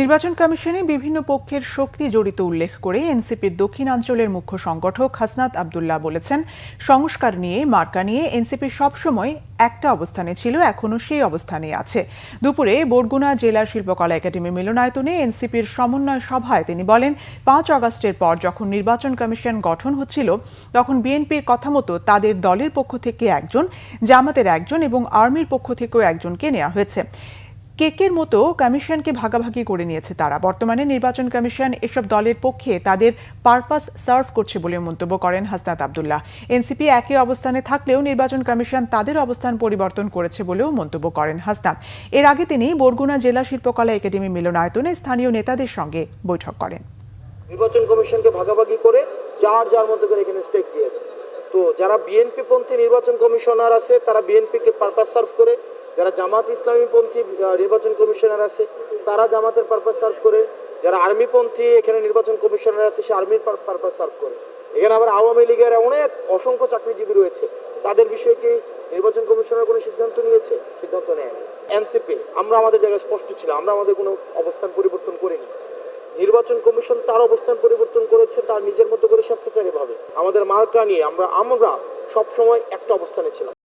নির্বাচন কমিশনে বিভিন্ন পক্ষের শক্তি জড়িত উল্লেখ করে এনসিপির দক্ষিণাঞ্চলের মুখ্য সংগঠক হাসনাত আবদুল্লাহ বলেছেন, সংস্কার নিয়ে মার্কা নিয়ে এনসিপি সবসময় একটা অবস্থানে ছিল এখনও সেই অবস্থানে আছে। দুপুরে বরগুনা জেলা শিল্পকলা একাডেমি মিলনায়তনে এনসিপির সমন্বয় সভায় তিনি বলেন, পাঁচ আগস্টের পর যখন নির্বাচন কমিশন গঠন হচ্ছিল, তখন বিএনপির কথা মতো তাদের দলের পক্ষ থেকে একজন, জামাতের একজন এবং আর্মির পক্ষ থেকেও একজনকে নেওয়া হয়েছে। কেকের মতো কমিশনকে ভাগাভাগি করে নিয়েছে তারা। বর্তমানে নির্বাচন কমিশন এসব দলের পক্ষে তাদের পারপাস সার্ভ করছে বলে মন্তব্য করেন হাসনাত আবদুল্লাহ। এনসিপি একই অবস্থানে থাকলেও নির্বাচন কমিশন তাদের অবস্থান পরিবর্তন করেছে বলেও মন্তব্য করেন হাসনাত। এর আগে তিনি বরগুনা জেলা শিল্পকলা একাডেমি মিলনায়তনে স্থানীয় নেতাদের সঙ্গে বৈঠক করেন। নির্বাচন কমিশনকে ভাগাভাগি করে যার যার মতো করে এখানে স্টেক দিয়েছে। তো যারা বিএনপি পন্থী নির্বাচন কমিশনার আছে, তারা বিএনপিকে পারপাস সার্ভ করে যারা জামাত ইসলামী পন্থী নির্বাচন কমিশনার আছে, তারা জামাতের পারপাস সার্ভ করে। যারা আর্মি পন্থী, এখানে নির্বাচন কমিশনার আছে, সে আর্মির পারপাস সার্ভ করে। এখানে আবার আওয়ামী লীগের অনেক অসংখ্য চাকরিজীবী রয়েছে। তাদের বিষয়ে কি নির্বাচন কমিশনার কোনো সিদ্ধান্ত নিয়েছে? সিদ্ধান্ত নেয় এনসিপি, আমরা আমাদের জায়গায় স্পষ্ট ছিল, আমরা আমাদের কোনো অবস্থান পরিবর্তন করিনি। নির্বাচন কমিশন তার অবস্থান পরিবর্তন করেছে, তার নিজের মতো করে স্বেচ্ছাচারী ভাবে। আমাদের মার্কা নিয়ে আমরা আমরা সবসময় একটা অবস্থানে ছিলাম।